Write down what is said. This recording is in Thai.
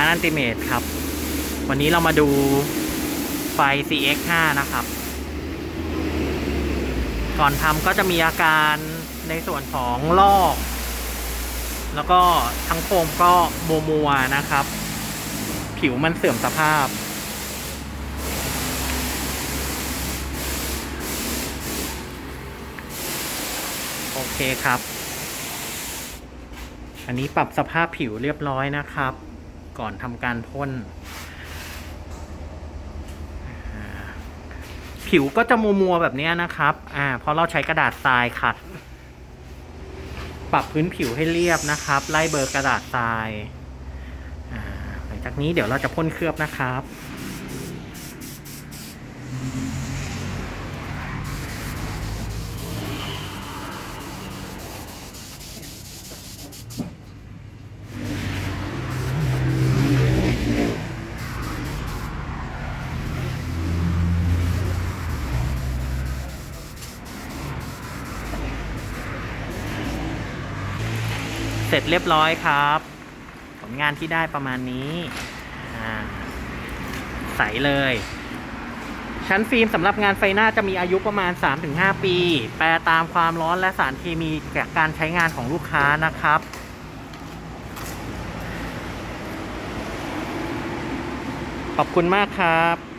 ร้านอันติเมตครับ วันนี้เรามาดูไฟ CX5 นะครับ ก่อนทำก็จะมีอาการในส่วนของลอก แล้วก็ทั้งโคมก็มัวมัวนะครับ ผิวมันเสื่อมสภาพ โอเคครับอันนี้ปรับสภาพผิวเรียบร้อยนะครับ ก่อนทำการพ่นผิวก็จะมัวมัวแบบนี้นะครับ อ่าเพราะเราใช้กระดาษทรายขัด ปรับพื้นผิวให้เรียบนะครับ ไล่เบอร์กระดาษทราย หลังจากนี้เดี๋ยวเราจะพ่นเคลือบนะครับ เสร็จเรียบร้อยครับ ผลงานที่ได้ประมาณนี้ใสเลย ชั้นฟิล์มสำหรับงานไฟหน้าจะมีอายุประมาณ 3-5 ปี แปลตามความร้อนและสารเคมีจากการใช้งานของลูกค้านะครับขอบคุณมากครับ